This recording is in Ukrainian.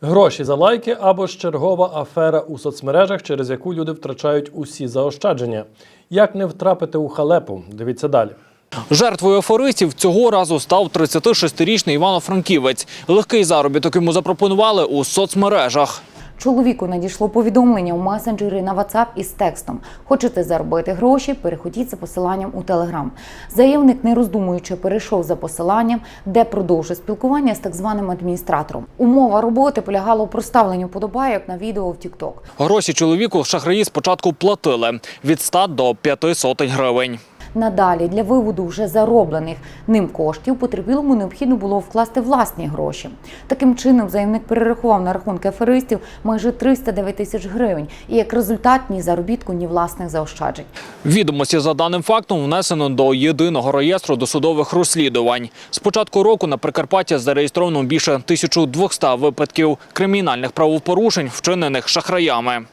Гроші за лайки або ж чергова афера у соцмережах, через яку люди втрачають усі заощадження. Як не втрапити у халепу? Дивіться далі. Жертвою афористів цього разу став 36-річний Івано-Франківець. Легкий заробіток йому запропонували у соцмережах. Чоловіку надійшло повідомлення у месенджері на WhatsApp із текстом: Хочете заробити гроші? Переходіть за посиланням у Telegram. Заявник, не роздумуючи, перейшов за посиланням, де продовжив спілкування з так званим адміністратором. Умова роботи полягала у проставленні вподобайок на відео в TikTok. Гроші чоловіку шахраї спочатку платили від 100 до 5 сотень гривень. Надалі для виводу вже зароблених ним коштів потерпілому необхідно було вкласти власні гроші. Таким чином, заявник перерахував на рахунки аферистів майже 309 тисяч гривень, і як результат ні заробітку, ні власних заощаджень. Відомості за даним фактом внесено до єдиного реєстру досудових розслідувань. З початку року на Прикарпатті зареєстровано більше 1200 випадків кримінальних правопорушень, вчинених шахраями.